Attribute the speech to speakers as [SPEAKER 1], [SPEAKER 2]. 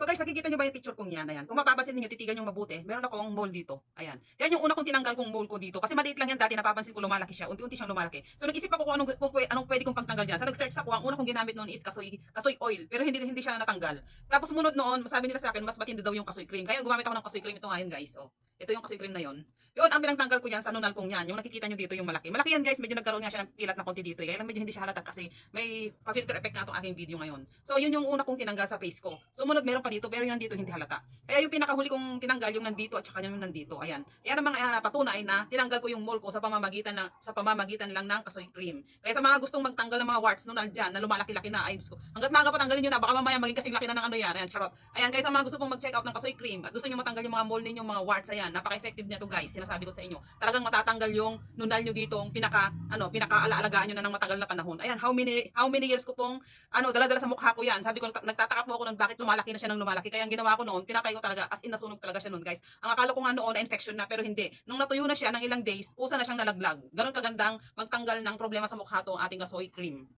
[SPEAKER 1] So guys, nakikita nyo ba yung picture kong yan? Ayan. Kung mapapansin niyo titigan yung mabuti, meron akong mole dito. Ayan. Yan yung una kong tinanggal kong mole ko dito. Kasi maliit lang yan dati, napapansin ko lumalaki siya. Unti-unti siyang lumalaki. So nag-isip ako kung anong, kung, anong pwede kong pagtanggal dyan. So nag-search ako, ang una kong ginamit noon is kasoy, kasoy oil. Pero hindi hindi siya natanggal. Tapos sumunod noon, sabi nila sa akin, mas matindi daw yung kasoy cream. Kaya gumamit ako ng kasoy cream ito ngayon guys. Oh. Ito yung kasoy cream na yon. Yun, ang pinagtanggal ko yan sa nunal kong yan. Yung nakikita nyo dito yung malaki. Malaki yan guys, medyo nagkaroon nga siya ng pilat na konti dito. eh. Kaya lang medyo hindi siya halata kasi may pa-filter effect nga itong aking video ngayon. So yun yung una kong tinanggal sa face ko. Sumunod meron pa dito pero yung nandito hindi halata. Kaya yung pinakahuli kong tinanggal yung nandito at saka yung nandito. Ayan. Yan ang mga ah, patunay na tinanggal ko yung mole ko sa pamamagitan ng sa pamamagitan lang ng kasoy cream. Kaya sa mga gustong magtanggal ng mga warts nunal dyan na lumalaki-laki na ay ko. Hanggat maaga patanggalin nyo na baka mamaya maging kasing laki na ng ano yan. Ayan, charot. Ayan, kaya sa mga gusto pong mag-check out ng kasoy cream at gusto nyo matanggal yung mga mole ninyong mga warts ayan, napaka-effective nito guys. Sinasabi ko sa inyo. Talagang matatanggal yung nunal nyo dito, ang pinaka ano, pinaka-alaalagaan nyo na ng matagal na panahon. Ayan, how many how many years ko pong ano, dala-dala sa mukha ko yan. Sabi ko, nagta- nagtataka po ako noon bakit lumalaki na siya ng lumalaki. Kaya ang ginawa ko noon, pinakay ko talaga, as in nasunog talaga siya noon, guys. Ang akala ko nga noon na infection na, pero hindi. Nung natuyo na siya ng ilang days, kusa na siyang nalaglag. Ganon kagandang magtanggal ng problema sa mukha to ang ating kasoy cream.